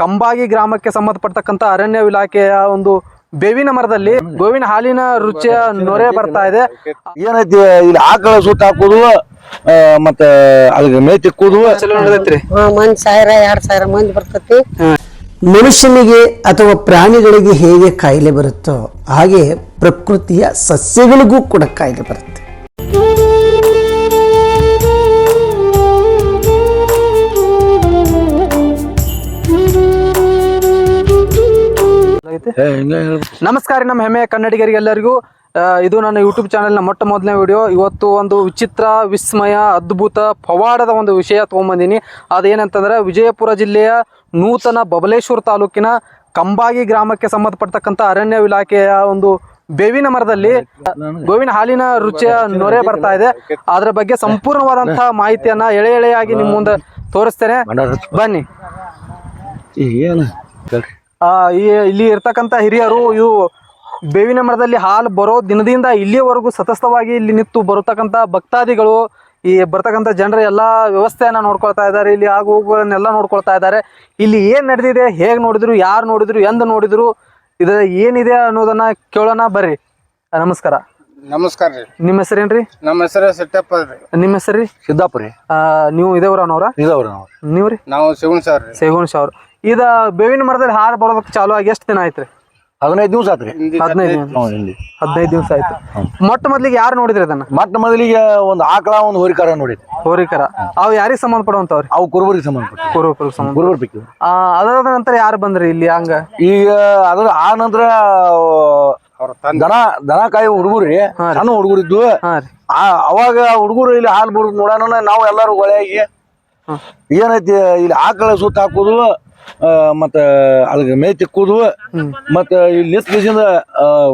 ಕಂಬಾಗಿ ಗ್ರಾಮಕ್ಕೆ ಸಂಬಂಧಪಟ್ಟಕ್ಕಂಥ ಅರಣ್ಯ ಇಲಾಖೆಯ ಒಂದು ಬೇವಿನ ಮರದಲ್ಲಿ ಗೋವಿನ ಹಾಲಿನ ರುಚಿಯ ನೊರೆ ಬರ್ತಾ ಇದೆ. ಏನೈತಿ ಇಲ್ಲಿ ಆಕಳ ಸುತ್ತ ಹಾಕುದು ಮತ್ತೆ ಅದಕ್ಕೆ ಮೇಯ್ ತಿಕ್ಕುದು ಸಾವಿರ ಎರಡ್ ಸಾವಿರ ಮಂದಿ ಬರ್ತತಿ. ಮನುಷ್ಯನಿಗೆ ಅಥವಾ ಪ್ರಾಣಿಗಳಿಗೆ ಹೇಗೆ ಕಾಯಿಲೆ ಬರುತ್ತೋ ಹಾಗೆ ಪ್ರಕೃತಿಯ ಸಸ್ಯಗಳಿಗೂ ಕೂಡ ಕಾಯಿಲೆ ಬರುತ್ತೆ. ಆಗೈತೆ? ನಮಸ್ಕಾರ ನಮ್ಮ ಹೆಮ್ಮೆಯ ಕನ್ನಡಿಗರಿಗೆಲ್ಲರಿಗೂ. ಎಲ್ಲರಿಗೂ ಇದು ನನ್ನ ಯೂಟ್ಯೂಬ್ ಚಾನೆಲ್ನ ಮೊಟ್ಟ ಮೊದಲನೇ ವಿಡಿಯೋ ಇವತ್ತು ಒಂದು ವಿಚಿತ್ರ ವಿಸ್ಮಯ ಅದ್ಭುತ ಪವಾಡದ ಒಂದು ವಿಷಯ ತೊಗೊಂಬಂದಿನಿ. ಅದೇನಂತಂದ್ರೆ ವಿಜಯಪುರ ಜಿಲ್ಲೆಯ ನೂತನ ಬಬಲೇಶ್ವರ ತಾಲೂಕಿನ ಕಂಬಾಗಿ ಗ್ರಾಮಕ್ಕೆ ಸಂಬಂಧಪಡ್ತಕ್ಕಂಥ ಅರಣ್ಯ ಇಲಾಖೆಯ ಒಂದು ಬೇವಿನ ಮರದಲ್ಲಿ ಗೋವಿನ ಹಾಲಿನ ರುಚಿಯ ನೊರೆ ಬರ್ತಾ ಇದೆ. ಅದರ ಬಗ್ಗೆ ಸಂಪೂರ್ಣವಾದಂತಹ ಮಾಹಿತಿಯನ್ನ ಎಳೆ ಎಳೆಯಾಗಿ ನಿಮ್ಮ ಮುಂದೆ ತೋರಿಸ್ತೇನೆ. ಬನ್ನಿ. ಈ ಇಲ್ಲಿ ಇರ್ತಕ್ಕಂಥ ಹಿರಿಯರು ಇವು ಬೇವಿನ ಮರದಲ್ಲಿ ಹಾಲು ಬರೋ ದಿನದಿಂದ ಇಲ್ಲಿಯವರೆಗೂ ಸತತವಾಗಿ ಇಲ್ಲಿ ನಿಂತು ಬರತಕ್ಕಂಥ ಭಕ್ತಾದಿಗಳು ಈ ಬರ್ತಕ್ಕಂಥ ಜನರ ಎಲ್ಲ ವ್ಯವಸ್ಥೆಯನ್ನ ನೋಡ್ಕೊಳ್ತಾ ಇದ್ದಾರೆ ಇಲ್ಲಿ ಆಗು ಹೋಗುಗಳನ್ನೆಲ್ಲ ನೋಡ್ಕೊಳ್ತಾ ಇದ್ದಾರೆ. ಇಲ್ಲಿ ಏನ್ ನಡೆದಿದೆ ಹೇಗೆ ನೋಡಿದ್ರು ಯಾರು ನೋಡಿದ್ರು ಎಂದ ನೋಡಿದ್ರು ಇದ ಏನಿದೆ ಅನ್ನೋದನ್ನ ಕೇಳೋಣ ಬರ್ರಿ. ನಮಸ್ಕಾರ. ನಮಸ್ಕಾರ ರೀ. ನಿಮ್ಮ ಹೆಸರೇನ್ರಿ? ನಮ್ಮ ಹೆಸರು ಸಿಟ್ಟಪ್ಪ ರೀ. ನಿಮ್ಮ ಹೆಸರು? ರೀ ಸಿದ್ದಾಪುರಿ ನೀವು ಇದೇವ್ರನವ್ರ? ಇದಾವ್ರಿ ನಾವು ನೀವು ರೀ ನಾವು ಶಿವನ್ ಸರ್ ರೀ. ಸೇಗುಣ್ ಶಾವ್ರ ಇದ ಬೇವಿನ ಮರದಲ್ಲಿ ಹಾರ ಬರೋದಕ್ಕೆ ಚಾಲು ಆಗಿ ಎಷ್ಟು ದಿನ ಆಯ್ತ್ರಿ? ಹದಿನೈದು ದಿವಸ ಆತ್ರಿ. ಹದಿನೈದು ಹದಿನೈದು ದಿವಸ. ಆಯ್ತು. ಮೊಟ್ಟ ಮೊದ್ಲಿಗೆ ಯಾರು ನೋಡಿದ್ರಿ ಅದನ್ನ ಮೊಟ್ಟ ಮೊದಲಿಗೆ ಒಂದು ಆಕಳ ಒಂದು ಹೋರಿಕರ ನೋಡಿದ್ರಿ ಹೋರಿಕರ. ಅವು ಯಾರಿಗೆ ಸಂಬಂಧಪಡುವಂತವ್ರಿ? ಅವು ಕುರುಬರಿಗೆ ಸಂಬಂಧಪಟ್ಟ ಕುರುಬರಿಗೆ ಸಂಬಂಧ. ಕುರುಬರ್ ಆ, ಅದಾದ ನಂತರ ಯಾರು ಬಂದ್ರಿ ಇಲ್ಲಿ ಹಂಗ? ಈಗ ಅದ್ರ ಆ ನಂತರ ಅವ್ರ ದನ ದನ ಕಾಯಿ ಹುಡುಗರು ಸಣ್ಣ ಹುಡುಗರು ಇದ್ದು ಹಾ ರೀ. ಆ ಅವಾಗ ಹುಡುಗರು ಇಲ್ಲಿ ಹಾಲು ಬರುದು ನೋಡೋಣ ನಾವು ಎಲ್ಲರೂ ಹೊಳೆಯಾಗಿ. ಏನೈತಿ ಇಲ್ಲಿ ಆಕಳ ಸುತ್ತ ಹಾಕುದು ಮತ್ತ ಅದಕ್ಕೆ ಮೇ ತಿಕ್ಕುದು ಮತ್ತ ಇಲ್ಲಿ ನಿಂತ ಕೇಸಿಂದ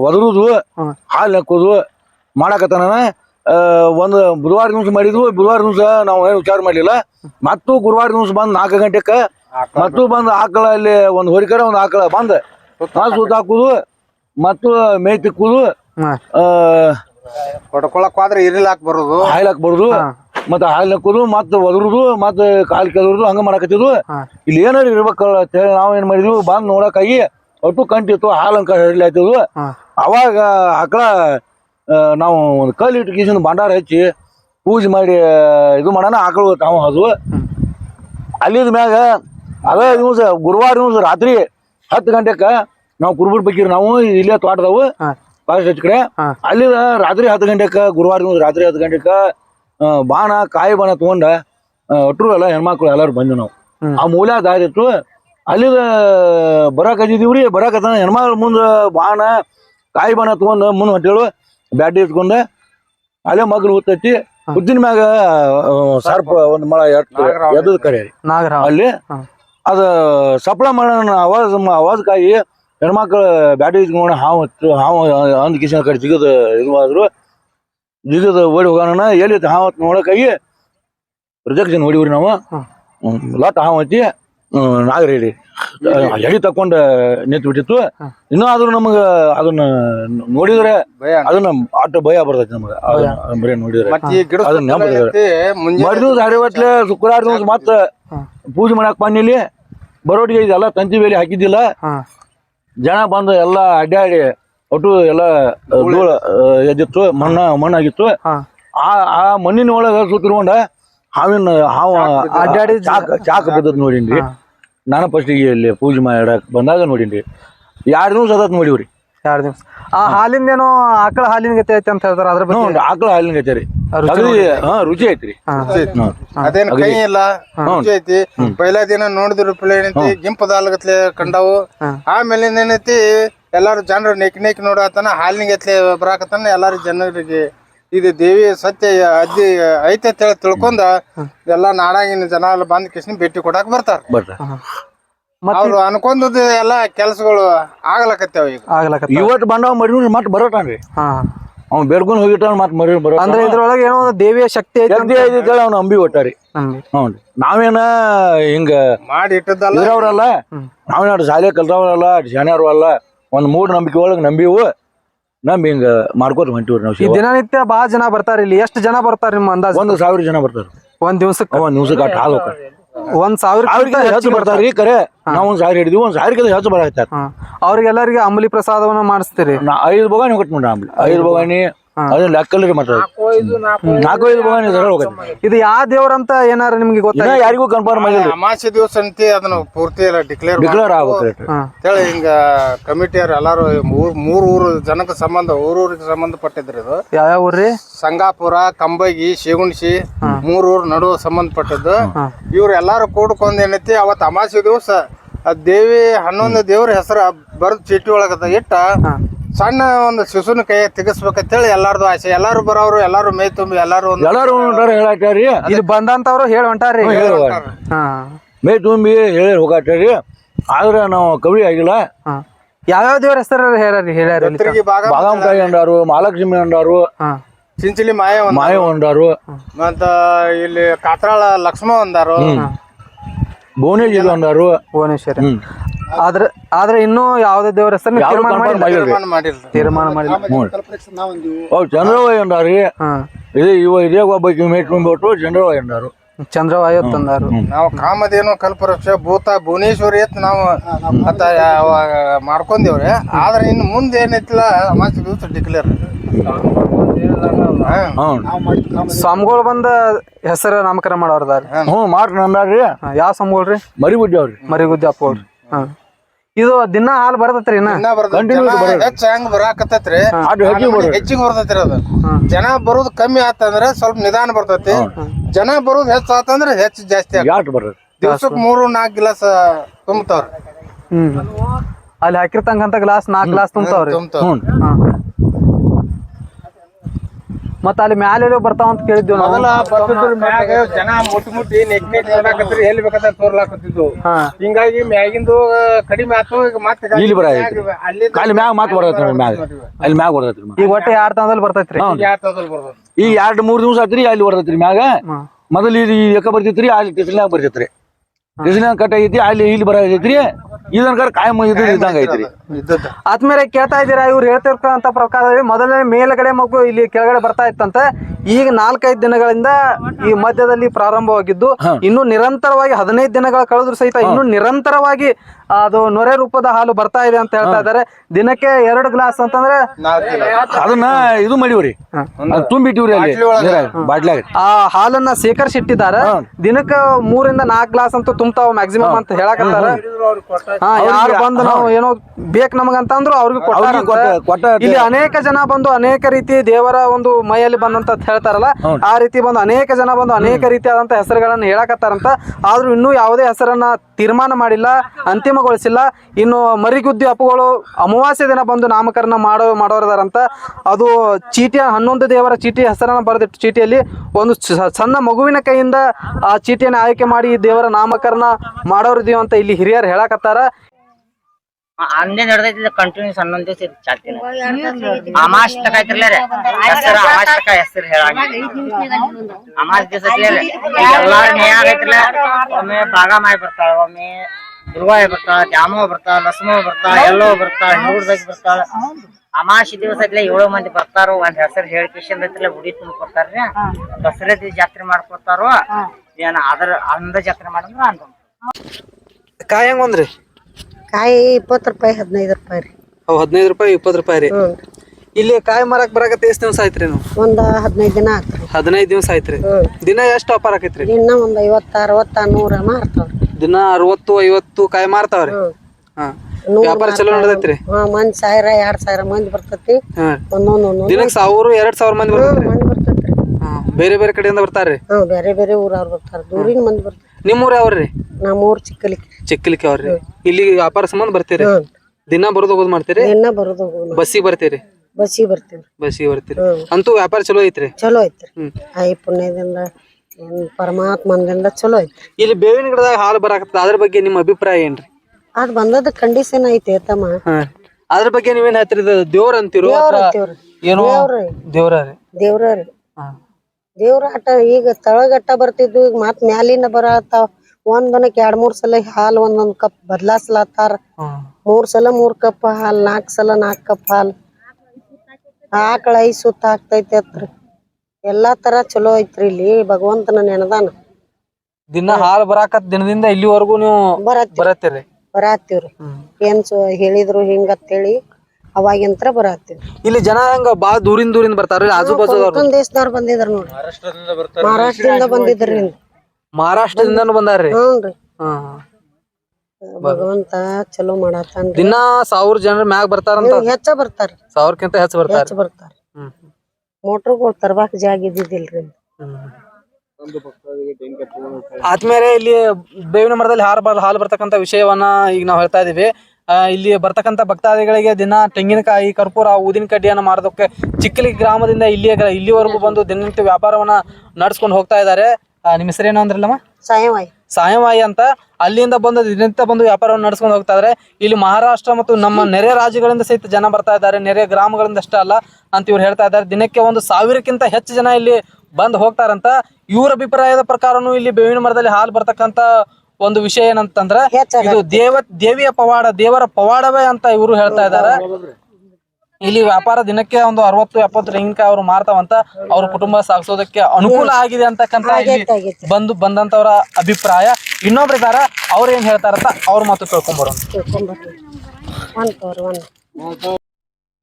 ಒದರುದು. ಹಾಲು ಹಾಕೋದು ಮಾಡಾಕತ್ತಾನ ಒಂದು ಬುಧವಾರ ದಿವಸ ಮಾಡಿದ್ವು ಬುಧವಾರ ದಿವಸ ನಾವು ಏನು ವಿಚಾರ ಮಾಡಲಿಲ್ಲ. ಮತ್ತು ಗುರುವಾರ ದಿವಸ ಬಂದು ನಾಲ್ಕು ಗಂಟೆಕ ಮತ್ತು ಬಂದು ಆಕಳ ಅಲ್ಲಿ ಒಂದು ಹೊರಿಕರ ಒಂದು ಆಕಳ ಬಂದು. ಸುತ್ತ ಹಾಕುದು ಮತ್ತು ಮೇ ತಿಕ್ಕುದು ಹೊಡ್ಕೊಳಕ್ ಹೋದ್ರೆ ಹಾಕ್ ಬರೋದು. ಹಾಯ್ಲ್ ಹಾಕ್ಬಾರ್ದು ಹಾ. ಮತ್ತೆ ಹಾಲ್ ಹಾಕೋದು ಮತ್ತೆ ಒದರುದು ಮತ್ತೆ ಕಾಲ್ ಕೆದರುದು ಹಂಗ ಮಾಡಾಕತ್ತಿದ್ವು ಇಲ್ಲಿ ಏನಾರ ಇರ್ಬೇಕಲ್ಲ ಅಂತ ಹೇಳಿ ನಾವ್ ಏನ್ ಮಾಡಿದ್ವಿ ಬಂದ್ ನೋಡಕಾಗಿ ಒಟ್ಟು ಕಂಟಿತ್ತು ಹಾಲು ಅಂಕ ಹಿಡ್ಲಾಯ್ತಿದ್ವು ಹಾ. ಅವಾಗ ಆಕಳ ಆ, ನಾವು ಒಂದು ಕಲ್ಲು ಇಟ್ಟು ಕೀಸಿನ ಭಂಡಾರ ಹಚ್ಚಿ ಪೂಜೆ ಮಾಡಿ ಇದು ಮಾಡೋಣ ಆಕಳು ತಾವು ಅದು ಅಲ್ಲಿದ ಮ್ಯಾಗ ಅದೇ ದಿವಸ ಗುರುವಾರ ದಿವಸ ರಾತ್ರಿ ಹತ್ತು ಗಂಟೆಕ ನಾವು ಕುರುಬರ್ ಬೇಕಿರಿ ನಾವು ಇಲ್ಲೇ ತೋಟದವು. ಫಾರೆಸ್ಟ್ ಹಚ್ಚ ಕಡೆ ಅಲ್ಲಿ ರಾತ್ರಿ ಹತ್ತು ಗಂಟೆಕ ಗುರುವಾರ ರಾತ್ರಿ ಹತ್ತು ಗಂಟೆಕ ಬಾಣ ಕಾಯಿ ಬಾಣ ತಗೊಂಡ ಒಟ್ಟರು ಒಟ್ರು ಎಲ್ಲ ಹೆಣ್ಮಕ್ಳು ಎಲ್ಲಾರು ಬಂದ್ವಿ ನಾವು. ಆ ಮೂಲ ದಾರಿತ್ತು ಇತ್ತು ಬರಾಕತ್ತಿದೀವ್ರಿ ಬರಾಕತ್ತ ಹೆಣ್ಮಕ್ಳು ಮುಂದ ಬಾಣ ಕಾಯಿ ಬಾಣ ತಗೊಂಡ ಮುಂದ್ ಹೊಂಟೇಳು ಬ್ಯಾಟ್ರಿ ಇಟ್ಕೊಂಡು ಅಲ್ಲೇ ಮಗ್ಳು ಹುತ್ತೈತಿ ಉದ್ದಿನ ಮ್ಯಾಗ ಸರ್ಪ ಒಂದ್ ಮಳ ಎದ್ದು ಕರೆ ಅಲ್ಲಿ. ಅದ ಸಪ್ಲ ಮಾಡೋಣ ಅವಾಜ್ ಅವಾಜ್ ಕಾಯಿ ಹೆಣ್ಮಕ್ಳು ಬ್ಯಾಟ್ರಿ ಇಟ್ಕೊಂಡು ಹಾವು ಹತ್ತು ಹಾವು ಅಂದ್ ಕಿಶನ್ ಕಡೆ ಜಿಗದ ಇದು ಆದ್ರು ಜಿಗದ ಓಡಿ ಹೋಗೋಣ ಎಲ್ಲಿ ಹಾವು ಹತ್ತು ನೋಡೋಕ್ಕಾಗಿ ಪ್ರೊಜೆಕ್ಷನ್ ಹೊಡಿವ್ರಿ ನಾವು. ಲಾಟ್ ಹಾವು ಹತ್ತಿ ನಾಗರಿ ಹೇಳಿ ಎಡಿ ತಕೊಂಡ ನಿಂತು ಬಿಟ್ಟಿತ್ತು. ಇನ್ನೂ ಆದ್ರೂ ನಮಗ ಅದನ್ನ ನೋಡಿದ್ರೆ ಅದನ್ನ ಆಟ ಭಯ ಬರ್ತೈತಿ ನಮಗ. ಬರೀ ನೋಡಿದ್ರೆ. ಅದನ್ನ. ಮರುದಿವ್ಸ ಹರಿವಟ್ಲೆ ಶುಕ್ರವಾರ ದಿವಸ ಮತ್ತ. ಪೂಜೆ ಮಾಡಕ್ ಬನ್ನಿಲಿ ಬರೋಟಿಗೆ ಇದೆಲ್ಲ ತಂತಿ ಬೇಲಿ ಹಾಕಿದ್ದಿಲ್ಲ. ಜನ ಬಂದು ಎಲ್ಲ ಅಡ್ಡಾಡಿ ಒಟ್ಟು ಎಲ್ಲ ಧೂಳ ಎದ್ದಿತ್ತು ಮಣ್ಣ ಮಣ್ಣಾಗಿತ್ತು. ಆ ಆ ಮಣ್ಣಿನ ಒಳಗ ಸುತ್ತಿರ್ಕೊಂಡ ಹಾವಿನ ಹಾವ ಅಡ್ಡಾಡಿ ಚಾಕ್ ಚಾಕ್ ಬಿದ್ದದ್ ನೋಡಿನ್ರಿ. ನಾನು ಫಸ್ಟಿಗೆ ಇಲ್ಲಿ ಪೂಜೆ ಮಾಡಕ್ ಬಂದಾಗ ನೋಡಿನ್ರಿ. ಎರಡು ದಿವಸ ಅದತ್ ನೋಡಿವ್ರಿ. ಎರಡು ದಿವಸ. ಆ ಹಾಲಿಂದ ಏನೋ ಆಕಳ ಹಾಲಿನ ಗತಿ ಐತೆ ಅಂತ ಹೇಳ್ತಾರ ಅದ್ರ ಬಗ್ಗೆ. ಆಕಳ ಹಾಲಿನ ಗತಿ ರೀ. ಹಾ ರುಚಿ ಐತ್ರಿ ಅದೇನ್ ಕೈ ಇಲ್ಲ ರುಚಿ ಐತಿ. ಪೈಲ ದಿನ ನೋಡಿದ್ರು ಏನೈತಿ ಏನೈತಿ ಗಿಂಪದಾಲ್ಗತ್ಲೆ ಕಂಡವು. ಕಂಡಾವು ಆಮೇಲೆ ಏನೈತಿ ಎಲ್ಲಾರು ಜನರು ನೆಕ್ ನೆಕ್ ನೋಡತನ ಹಾಲಿನ ಗತ್ಲೆ ಬರಾಕತನ ಎಲ್ಲಾರು ಜನರಿಗೆ ಇದು ದೇವಿ ಸತ್ಯ ಅಜ್ಜಿ ಐತೆ ಅಂತ ಹೇಳಿ ತಿಳ್ಕೊಂಡ ಎಲ್ಲಾ ನಾಡಾಗಿನ ಜನ ಎಲ್ಲ ಬಂದ್ ಕಿಸ್ನಿ ಭೇಟಿ ಕೊಡಾಕ ಬರ್ತಾರ. ಅವ್ರು ಅನ್ಕೊಂಡದ ಎಲ್ಲಾ ಕೆಲಸಗಳು ಆಗ್ಲಕತ್ತಾವ ಈಗ. ಆಗ್ಲಕತ್ತ ಇವತ್ತು ಬಂದವ ಮರಿ ಮತ್ತೆ ಬರೋಟಾನ್ರಿ ಹಾ. ಅವ್ನು ಬೆಳ್ಕೊಂಡು ಹೋಗಿಟ್ಟ ಮತ್ತೆ ಮರಿ ಬರೋ ಅಂದ್ರೆ ಇದ್ರೊಳಗೆ ಏನೋ ಒಂದು ದೇವಿಯ ಶಕ್ತಿ ಐತೆ ಅಂತ ಐತಿ ಅವ್ನು ಅಂಬಿ ಒಟ್ಟಾರಿ ಹ್ಞೂ ನಾವೇನ ಹಿಂಗ ಮಾಡಿ ಇಟ್ಟದಲ್ಲ ಇದ್ರವ್ರಲ್ಲ ಹ್ಮ್. ನಾವೇನಾದ್ರು ಶಾಲೆ ಕಲ್ತವ್ರಲ್ಲ ಶಾನ್ಯಾರು ಅಲ್ಲ ಒಂದ್ ಮೂಢ ನಂಬಿಕೆ ಒಳಗೆ ನಂಬಿವು ನಂಬಿ ಹಿಂಗ ಮಾಡ್ಕೋತ ಹೊಂಟಿವ್ರಿ ನಾವು ಈ ಸೇವಾ ದಿನನಿತ್ಯ ಬಹಳ ಜನ ಬರ್ತಾರ ಇಲ್ಲಿ. ಎಷ್ಟು ಜನ ಬರ್ತಾರ ನಿಮ್ಮ ಅಂದಾಜ್? ಒಂದು ಸಾವಿರ ಜನ ಬರ್ತಾರ. ಒಂದ್ ದಿವ್ಸಕ್ಕೆ ಒಂದ್ ನಿಮಿಷಕ್ಕೆ ಅಟ್ ಹಾಲು ಹೋಗ್ತಾರ. ಒಂದ್ ಸಾವಿರ ಅವ್ರಿಗೆ ಹೆಚ್ಚು ಬರ್ತಾರ್ರಿ ಕರೆ ನಾವ್ ಒಂದ್ ಸಾವಿರ ಹಿಡಿದಿವಿ ಒಂದ್ ಸಾವಿರಕ್ಕಿಂತ ಹೆಚ್ಚು ಬರಕತ್ತಾರ. ಅವ್ರಿಗೆಲ್ಲರಿಗೆ ಅಂಬಲಿ ಪ್ರಸಾದವನ್ನ ಮಾಡಿಸ್ತೀರಿ. ನಾ ಐದು ಬಗಾನಿ ಹೋಗತ್ ನೋಡ್ರಿ ಐದು ಬಗಾನಿ ಅದೇ ಲೆಕ್ಕಲ್ರಿ ಮತ್ತೆ ನಾಲ್ಕು ಐದು ಬಗಾನಿ ಇದ್ರ ಹೋಗತ್ತೆ ಇದು ಯಾವ ದೇವ್ರಂತ ಏನಾರ ನಿಮ್ಗೆ ಇನ್ನ ಗೊತ್ತಾ ಯಾರಿಗೂ ಕನ್ಫರ್ಮ್ ಆಗಿಲ್ಲ ಅಮಾಸೆ ದಿವಸ ಅಂತ ಅದನ್ನ ಪೂರ್ತಿ ಎಲ್ಲ ಡಿಕ್ಲೇರ್ ಡಿಕ್ಲೇರ್ ಆಗ್ಬೇಕು ಹೇಳಿ ಹಿಂಗ ಕಮಿಟಿಯವ್ರು ಎಲ್ಲಾರು ಮೂರ್ ಮೂರ್ ಊರು ಜನಕ್ಕೆ ಸಂಬಂಧ ಊರೂರಿಗೆ ಸಂಬಂಧಪಟ್ಟಿದ್ರಿ ಇದು. ಯಾವ್ಯಾವ ಊರ್ರಿ? ಸಂಗಾಪುರ ಕಂಬಗಿ ಶಿಗುಣ್ಸಿ ಮೂರ್ ಊರ್ ನಡುವ ಸಂಬಂಧಪಟ್ಟದ್ದು. ಇವ್ರು ಎಲ್ಲಾರು ಕೂಡ್ಕೊಂಡ್ ಏನೈತಿ ಅವತ್ ಅಮಾಸೆ ದಿವಸ ಆ ದೇವಿ ಹನ್ನೊಂದು ದೇವ್ರ ಹೆಸರ ಬರ್ದ್ ಚೀಟಿ ಒಳಗದ ಇಟ್ಟ ಸಣ್ಣ ಒಂದು ಶಿಶುನ ಕೈ ತೆಗಿಸ್ಬೇಕಂತೇಳಿ ಎಲ್ಲಾರ್ದು ಆಸೆ. ಎಲ್ಲಾರು ಬರೋರು ಎಲ್ಲಾರು ಮೇ ತುಂಬಿ ಎಲ್ಲಾರು ಒಂದು ಎಲ್ಲಾರು ಹೇಳಾಟ್ಟಾರಿ ಇಲ್ಲಿ ಬಂದಂತವ್ರು ಹೇಳಿ ಹೊಂಟಾರಿ ಹಾ. ಮೇ ತುಂಬಿ ಹೇಳಿ ಹೋಗಾಟ್ರಿ ಆದ್ರೆ ನಾವು ಕವಿ ಆಗಿಲ್ಲ. ಹಾ. ಯಾವ್ಯಾವ ದೇವರ ಹೆಸರು ಹೇಳಿ ಹೇಳ್ಯಾರಿ ಭಾಗ ಬಾದಾಮಕಾಯಿ ಅಂಡಾರು ಮಹಾಲಕ್ಷ್ಮಿ ಅಂಡಾರು ಚಿಂಚಲಿ ಮಾಯ ಒಂದ್ ಮಾಯ ಅಂಡಾರು ಮತ್ತ ಇಲ್ಲಿ ಕಾತ್ರಾಳ ಲಕ್ಷ್ಮ ಒಂದಾರು ಭುವನೇಶ್ವರಿ ಅಂಡಾರು ಭುವನೇಶ್ವರಿ. ಆದ್ರೆ ಆದ್ರೆ ಇನ್ನೂ ಯಾವುದೇ ದೇವರ ಹೆಸರು ತೀರ್ಮಾನ confirm ಮಾಡಿಲ್ಲ. ತೀರ್ಮಾನ ಮಾಡಿಲ್ರಿ. ತೀರ್ಮಾನ ಮಾಡಿಲ್ಲ. ಅವ್ ಚಂದ್ರವಾಯಿ ಅಂಡಾರಿ ಹಾ. ಇದು ಇವ ಇದೇ ಒಬ್ಬ ಮೇಟ್ಕೊಂಡ್ಬಿಟ್ಟು ಚಂದ್ರವಾಯಿ ಅಂಡಾರು ಚಂದ್ರವಾಯು ತಂದಾರು ನಾವು ಕಾಮಧೇನು ಕಲ್ಪವೃಕ್ಷ ಭೂತ ಭುವನೇಶ್ವರಿ ಅಂತ ನಾವು ಮತ್ತ ಅವಾಗ ಮಾಡ್ಕೊಂದೇವ್ರಿ ಆದ್ರೆ ಇನ್ನು ಮುಂದೆ ಏನೈತಿಲ್ಲ ಅಮಾಸಿ ದಿವಸ ಡಿಕ್ಲೇರ್ ಹ್ಞೂ ಸ್ವಾಮಿಗಳು ಬಂದ ಹೆಸರು ನಾಮಕರಣ ಮಾಡೋರ್ದಾರ. ಹ್ಞೂ ಮಾಡ್ರಿ ಅಂದಾರ್ರಿ ಯಾವ ಸ್ವಾಮಿಗಳ್ರಿ ಮರಿ ಅವ್ರಿ. ಮರಿಗುದ್ದಿ ಅಪ್ಪ ಹಾ. ಇದು ದಿನ ಹಾಲು ಬರ್ತೈತ್ರಿ ಹೆಚ್ಚ ಹೆಂಗ್ ಬರಾಕತ್ತೈತ್ರಿ. ಹೆಚ್ಚಿಗೆ ಬರ್ತೈತ್ರಿ ಅದು. ಜನ ಬರೋದು ಕಮ್ಮಿ ಆತಂದ್ರೆ ಸ್ವಲ್ಪ ನಿಧಾನ ಬರ್ತೈತಿ. ಜನ ಬರೋದು ಹೆಚ್ಚ ಆತಂದ್ರ ಹೆಚ್ಚು ಜಾಸ್ತಿ ದಿವ್ಸಕ್ ಮೂರು ನಾಲ್ಕು ಗ್ಲಾಸ್ ತುಂಬತಾವ್ರಿ. ಹ್ಮ್. ಅಲ್ಲಿ ಹಾಕಿರ್ತಂಗಂತ ಗ್ಲಾಸ್ ನಾಲ್ಕು ಗ್ಲಾಸ್ ತುಂಬತಾವ್ರಿ. ಮತ್ತ ಅಲ್ಲಿ ಮ್ಯಾಲೆ ಬರ್ತಾವ ಅಂತ ಕೇಳಿದ್ವಿ ನಾವು. ಮೊದಲ ಬರ್ತದ್ರ ಮ್ಯಾಗ ಜನ ಮುಟ್ಟಿ ಮುಟ್ಟಿ ನೆಕ್ ನೆಕ್ ನೋಡಾಕತ್ರಿ ಎಲ್ಲಿ ಬೇಕಾದ್ರೆ ತೋರ್ಲಾಕತ್ತಿದ್ವು. ಹಾ. ಹಿಂಗಾಗಿ ಮ್ಯಾಗಿಂದು ಕಡಿಮೆ ಆತು ಈಗ ಮತ್ತೆ ಇಲ್ಲಿ ಬರ ಅಲ್ಲಿ ಅಲ್ಲಿ ಮ್ಯಾಗ ಮಾತು ಬರ್ತೈತಿ ಮ್ಯಾಗ. ಅಲ್ಲಿ ಮ್ಯಾಗ ಬರ್ತೈತ್ರಿ ಮ್ಯಾಗ. ಈಗ ಒಟ್ಟೆ ಯಾರ ತಂದಲ್ಲಿ ಬರ್ತೈತ್ರಿ? ಬರ್ತದೆ ಈ ಎರಡು ಮೂರು ದಿವಸ ಆತ್ರಿ ಅಲ್ಲಿ ಬರ್ತೈತ್ರಿ ಮ್ಯಾಗ. ಮೊದಲ ಇದು ಯಾಕ ಬರ್ತೈತ್ರಿ ಅಲ್ಲಿ ಟಿಸ್ಲ್ಯಾಗ ಬರ್ತೈತ್ರಿ. ಟಿಸ್ಲ್ಯಾಗ ಕಟ್ ಐತಿ ಅಲ್ಲಿ ಇಲ್ಲಿ ಬರತೈತ್ರಿ ಇದನ್ ಕರ್ ಕಾಯಂ ಇದು ಇದ್ದಂಗ ಐತ್ರಿ. ಆತ್ಮೇಲೆ ಆದ್ಮೇಲೆ ಕೇಳ್ತಾ ಇದ್ದೀರಾ ಇವ್ರು ಹೇಳ್ತಿರ್ತಕ್ಕಂಥ ಪ್ರಕಾರ ಮೊದಲನೇ ಮೇಲ್ಗಡೆ ಮಗು ಇಲ್ಲಿ ಕೆಳಗಡೆ ಬರ್ತಾ ಇತ್ತಂತೆ. ಈಗ ನಾಲ್ಕೈದು ದಿನಗಳಿಂದ ಈ ಮಧ್ಯದಲ್ಲಿ ಪ್ರಾರಂಭವಾಗಿದ್ದು ಇನ್ನು ನಿರಂತರವಾಗಿ ಹದಿನೈದು ದಿನಗಳ ಕಳೆದ್ರು ಸಹಿತ ಇನ್ನು ನಿರಂತರವಾಗಿ ಅದು ನೊರೆ ರೂಪದ ಹಾಲು ಬರ್ತಾ ಇದೆ ಅಂತ ಹೇಳ್ತಾ ಇದ್ದಾರೆ. ದಿನಕ್ಕೆ ಎರಡು ಗ್ಲಾಸ್ ಅಂತಂದ್ರೆ ಅದನ್ನ ಇದು ಮಾಡಿವ್ರಿ. ಅದ್ ತುಂಬಿಟ್ಟಿವ್ರಿ ಅಲ್ಲಿ. ಆ ಹಾಲನ್ನ ಶೇಖರಿಸಿಟ್ಟಿದ್ದಾರೆ. ದಿನಕ್ಕೆ ಮೂರಿಂದ ನಾಲ್ಕು ಗ್ಲಾಸ್ ಅಂತೂ ತುಂಬ್ತಾವ ಮ್ಯಾಕ್ಸಿಮಮ್ ಅಂತ ಹೇಳಕತ್ತಾರ. ಯಾರು ಬಂದು ನಾವು ಏನೋ ಬೇಕ್ ನಮಗಂತ ಅಂದ್ರು ಅವ್ರಿಗೆ. ಕೊಟ್ಟ- ಇಲ್ಲಿ ಅನೇಕ ಜನ ಬಂದು ಅನೇಕ ರೀತಿ ದೇವರ ಒಂದು ಮೈಯಲ್ಲಿ ಬಂದಂತ ಹೇಳ್ತಾರಲ್ಲ ಆ ರೀತಿ ಬಂದು ಅನೇಕ ಜನ ಬಂದು ಅನೇಕ ರೀತಿಯಾದಂತ ಹೆಸರುಗಳನ್ನ ಹೇಳಕತ್ತಾರಂತ. ಆದ್ರೂ ಇನ್ನೂ ಯಾವುದೇ ಹೆಸರನ್ನ ತೀರ್ಮಾನ ಮಾಡಿಲ್ಲ ಅಂತಿಮಗೊಳಿಸಿಲ್ಲ. ಇನ್ನು ಮರಿಗುದ್ದಿ ಅಪ್ಪುಗಳು ಅಮಾವಾಸ್ಯ ದಿನ ಬಂದು ನಾಮಕರಣ ಮಾಡೋ ಮಾಡೋರದಾರಂತ. ಅದು ಚೀಟಿಯ ಹನ್ನೊಂದು ದೇವರ ಚೀಟಿ ಹೆಸರನ್ನ ಬರೆದಿಟ್ಟು ಚೀಟಿಯಲ್ಲಿ ಒಂದು ಸಣ್ಣ ಮಗುವಿನ ಕೈಯಿಂದ ಆ ಚೀಟಿಯನ್ನು ಆಯ್ಕೆ ಮಾಡಿ ದೇವರ ನಾಮಕರಣ ಮಾಡೋರಿದೀವಿ ಅಂತ ಇಲ್ಲಿ ಹಿರಿಯರು ಹೇಳಕತ್ತಾರ? ಅಂದೇ ನಡ್ದೈತಿ ಕಂಟಿನ್ಯೂಸ್ ಹನ್ನೊಂದ್ ದಿವಸ ಇದು ಚಾಲ್ತಿನ ಅಮಾಸ್ ತಕ ಐತ್ರಲ್ಲ ರೀ. ಹೆಸರು ಅಮಾಸ್ ತಕ ಹೆಸರು ಹೇಳಂಗ ಅಮಾಸ್ ದಿವಸ ಎಲ್ಲಾರು ನೇಯಾಗ ಐತ್ರಲ್ಲ ಒಮ್ಮೆ ಬಾಗಾಮಾಯಿ ಬರ್ತಾಳ ಒಮ್ಮೆ ದುರ್ಗಾಯಿ ಬರ್ತಾಳ ದ್ಯಾಮವ ಬರ್ತಾಳ ಲಕ್ಷ್ಮೋ ಬರ್ತಾಳ ಎಲ್ಲೋ ಬರ್ತಾಳ ನೂರ್ದಾಗ ಬರ್ತಾಳ. ಅಮಾಸಿ ದಿವಸ ಏಳು ಮಂದಿ ಬರ್ತಾರೋ ಒಂದ್ ಹೆಸರು ಹೇಳ್ಕೇಶನ್ ಐತ್ರಲ್ಲ ಉಡಿ ತುಂಬ ಕೊಡ್ತಾರ್ರಿ. ದಸರಾ ಜಾತ್ರೆ ಮಾಡ್ಕೊತಾರೋ ಏನ ಅದ್ರ ಅಂದ ಜಾತ್ರೆ ಮಾಡಂದ್ರ ಅಂದ. ಕಾಯಿ ಹೆಂಗ್ ಒಂದ್ರಿ ಕಾಯಿ ಇಪ್ಪತ್ತು ರೂಪಾಯಿ ಹದಿನೈದು ರೂಪಾಯಿ ರೀ. ಅವ್ ಹದಿನೈದು ರೂಪಾಯಿ ಇಪ್ಪತ್ತು ರೂಪಾಯಿ ರೀ. ಹ್ಞೂ ಇಲ್ಲಿ ಕಾಯಿ ಮರಕ್ ಬರಾಕತ್ತೆ ಎಷ್ಟು ದಿವಸ ಆಯ್ತ್ರಿ ನೀವು? ಒಂದು ಹದಿನೈದು ದಿನ ಆತ್ರಿ. ಹದಿನೈದು ದಿವಸ ಆಯ್ತ್ರಿ. ದಿನ ಎಷ್ಟು ವ್ಯಾಪಾರ ಆಕೈತ್ರಿ ದಿನ ಒಂದು ಐವತ್ತ ಅರವತ್ತ ನೂರ ಮಾರ್ತಾವ್ರಿ ದಿನ ಅರವತ್ತು ಐವತ್ತು ಕಾಯಿ ಮಾರ್ತಾವ್ರಿ ಹಾ. ವ್ಯಾಪಾರ ಚಲೋ ನಡೆದೈತ್ರಿ? ಹಾಂ ಮಂದಿ ಸಾವಿರ ಎರಡು ಸಾವಿರ ಮಂದಿ ಬರ್ತೈತಿ. ಹಾ. ಒಂದೊಂದು ಒಂದೊಂದು ದಿನಕ್ಕೆ ಸಾವಿರ ಎರಡ್ ಸಾವಿರ ಮಂದಿ ಹಾ ಬೇರೆ ಬೇರೆ ಕಡೆಯಿಂದ ಬರ್ತಾರ್ರಿ? ರೀ ಬೇರೆ ಬೇರೆ ಊರವ್ರು ಬರ್ತಾರೆ. ದೂರಿನ ಮಂದಿ ಬರ್ತಾರೆ ನಿಮ್ಮೂರ್ ಯಾವ್ರಿ? ನಮ್ಮೂರ್ ಚಿಕ್ಕಲಿ ಚಿಕ್ಕಲಿಕ್ಕೆ. ಚಿಕ್ಕಲಿಕ್ಕೆ ಅವ್ರಿ. ಇಲ್ಲಿ ವ್ಯಾಪಾರ ಸಂಬಂಧ ಬರ್ತೀರಿ? ಹ್ಞೂ ದಿನ ಬರೋದು ಹೋಗೋದು ಮಾಡ್ತೀರಿ? ದಿನ ಬರೋದು ಹೋಗೋದು ಬಸ್ಸಿಗೆ ಬರ್ತೀರಿ? ಬಸ್ಸಿಗೆ ಬರ್ತೀವಿ. ಬಸ್ಸಿಗೆ ಬರ್ತೀರಿ. ಹ್ಮ್. ಅಂತೂ ವ್ಯಾಪಾರ ಚಲೋ ಐತ್ರಿ? ಚಲೋ ಐತ್ರಿ. ಹ್ಮ್. ಆಯಿ ಪುಣ್ಯದಿಂದ ಏನ್ ಪರಮಾತ್ಮನಿಂದ ಚಲೋ ಐತ್ರಿ. ಇಲ್ಲಿ ಬೇವಿನ ಗಿಡದಾಗ ಹಾಲು ಬರಾಕತ್ತದ. ಅದ್ರ ಬಗ್ಗೆ ನಿಮ್ಮ ಅಭಿಪ್ರಾಯ ಏನ್ರಿ? ಅದ್ ಬಂದದ ಕಂಡೀಷನ್ ಐತೆ ತಮ್ಮ. ಹಾ. ಅದ್ರ ಬಗ್ಗೆ ನೀವೇನ್ ಹೇಳ್ತೀರಿ? ಇದು ದೇವ್ರ ಅಂತೀರೋ ದೇವ್ರ ಅಥವಾ ದೇವ್ರ ಏನೋ ದೇವ್ರ. ದೇವ್ರ ರೀ? ದೇವ್ರ ರೀ. ಹಾ. ದೇವ್ರ ಆಟ ಈಗ ತಳಗಟ್ಟ ಬರ್ತಿದ್ವು ಈಗ ಮತ್ ಮ್ಯಾಲಿನ ಬರತ್ತಾವ ಒಂದನಕ್ ದನಕ್ ಎರಡ್ ಮೂರ್ ಸಲ ಹಾಲ್ ಒಂದೊಂದ್ ಕಪ್ ಬದ್ಲಾಸ್ಲಾತಾರ ಮೂರ್ ಸಲ ಮೂರ್ ಕಪ್ ಹಾಲ್ ನಾಕ್ ಸಲ ನಾಕ್ ಕಪ್ ಹಾಲ್. ಆಕಳ ಐ ಸುತ್ತ ಹಾಕ್ತೈತಿ ಅತ್ರಿ. ಎಲ್ಲಾ ತರ ಚಲೋ ಐತ್ರಿ ಇಲ್ಲಿ ಭಗವಂತನ ನೆನದಾನ. ದಿನ ಹಾಲು ಬರಾಕತ್ ದಿನದಿಂದ ಇಲ್ಲಿವರೆಗೂ ನೀವು ಬರತ್ತಿ ಬರತ್ತೀರಿ. ಬರಾತ್ತೀವ್ರಿ. ಏನ್ ಹೇಳಿದ್ರು ಹಿಂಗತ್ತೇಳಿ ಅವಾಗಿಂತ್ರ ಬರತ್ತೆ ಇಲ್ಲಿ ಜನ ಹಂಗ ಬಾಳ ದೂರಿಂದ ದೂರಿಂದ ಬರ್ತಾರ ಆಜು ಬಾಜು ಕೊಂಕಣ್ ದೇಶದವ್ರು ಬಂದಿದ್ರ ನೋಡ್ರಿ. ಮಹಾರಾಷ್ಟ್ರದಿಂದ ಬಂದಿದ್ರಿ ಮಹಾರಾಷ್ಟ್ರದಿಂದನು ಬಂದಾರ್ರಿ? ಹ್ಞೂನ್ರಿ. ಹಾ. ಭಗವಂತ ಚಲೋ ಮಾಡತ್ತ ದಿನ ಸಾವಿರ ಜನರ ಮ್ಯಾಗ ಬರ್ತಾರಂತ? ಹೆಚ್ಚ ಬರ್ತಾರ ಸಾವಿರಕ್ಕಿಂತ ಹೆಚ್ಚ ಬರ್ತಾರ ಹೆಚ್ಚ ಬರ್ತಾರ ಹ್ಮ್. ಮೋಟ್ರುಗಳು ತರ್ಬಾಕ್ ಜಾಗ ಇದ್ದಿದ್ದಿಲ್ರಿ. ಆದ್ಮೇಲೆ ಇಲ್ಲಿ ಬೇವಿನ ಮರದಲ್ಲಿ ಹಾಲು ಬರ್ ಹಾಲು ಬರ್ತಕ್ಕಂಥ ವಿಷಯವನ್ನ ಈಗ ನಾವು ಹೇಳ್ತಾ ಇದೀವಿ. ಇಲ್ಲಿ ಬರ್ತಕ್ಕಂಥ ಭಕ್ತಾದಿಗಳಿಗೆ ದಿನ ತೆಂಗಿನಕಾಯಿ ಕರ್ಪೂರ ಊದಿನ ಕಡ್ಡಿಯನ್ನು ಮಾರೋದಕ್ಕೆ ಚಿಕ್ಕಲಿ ಗ್ರಾಮದಿಂದ ಇಲ್ಲಿಯ ಇಲ್ಲಿವರೆಗೂ ಬಂದು ದಿನನಿತ್ಯ ವ್ಯಾಪಾರವನ್ನ ನಡ್ಸ್ಕೊಂಡು ಹೋಗ್ತಾ ಇದ್ದಾರೆ. ನಿಮ್ಮ ಹೆಸರೇನು ಅಂದ್ರಲ್ಲಮ್ಮ? ಸಾಯಂವಾಯಿ. ಸಾಯಂವಾಯಿ ಅಂತ. ಅಲ್ಲಿಂದ ಬಂದು ದಿನನಿತ್ಯ ಬಂದು ವ್ಯಾಪಾರವನ್ನು ನಡ್ಸ್ಕೊಂಡು ಹೋಗ್ತಾ ಇದ್ದಾರೆ. ಇಲ್ಲಿ ಮಹಾರಾಷ್ಟ್ರ ಮತ್ತು ನಮ್ಮ ನೆರೆ ರಾಜ್ಯಗಳಿಂದ ಸಹಿತ ಜನ ಬರ್ತಾ ಇದ್ದಾರೆ. ನೆರೆ ಗ್ರಾಮಗಳಿಂದ ಅಷ್ಟೇ ಅಲ್ಲ ಅಂತ ಇವ್ರು ಹೇಳ್ತಾ ಇದ್ದಾರೆ. ದಿನಕ್ಕೆ ಒಂದು ಸಾವಿರಕ್ಕಿಂತ ಹೆಚ್ಚು ಜನ ಇಲ್ಲಿ ಬಂದು ಹೋಗ್ತಾರಂತ. ಇವ್ರ ಅಭಿಪ್ರಾಯದ ಪ್ರಕಾರನು ಇಲ್ಲಿ ಬೇವಿನ ಮರದಲ್ಲಿ ಹಾಲು ಬರ್ತಕ್ಕಂತ ಒಂದು ವಿಷಯ ಏನಂತಂದ್ರೆ ಇದು ದೇವ ದೇವಿಯ ಪವಾಡ ದೇವರ ಪವಾಡವೇ ಅಂತ ಇವರು ಹೇಳ್ತಾ ಇದ್ದಾರೆ ಇಲ್ಲಿ ವ್ಯಾಪಾರ ದಿನಕ್ಕೆ ಒಂದು ಅರವತ್ತು ಎಪ್ಪತ್ತು ತೆಂಗಿನಕಾಯಿ ಅವರು ಮಾರ್ತಾವಂತ ಅವ್ರ ಕುಟುಂಬ ಸಾಗಿಸೋದಕ್ಕೆ ಅನುಕೂಲ ಆಗಿದೆ ಅಂತಕ್ಕಂತ ಬಂದು ಬಂದಂತವರ ಅಭಿಪ್ರಾಯ. ಇನ್ನೊಬ್ರು ಇದಾರ ಅವ್ರ ಏನ್ ಹೇಳ್ತಾರಂತ ಅವ್ರ ಮಾತು ಒಂದ್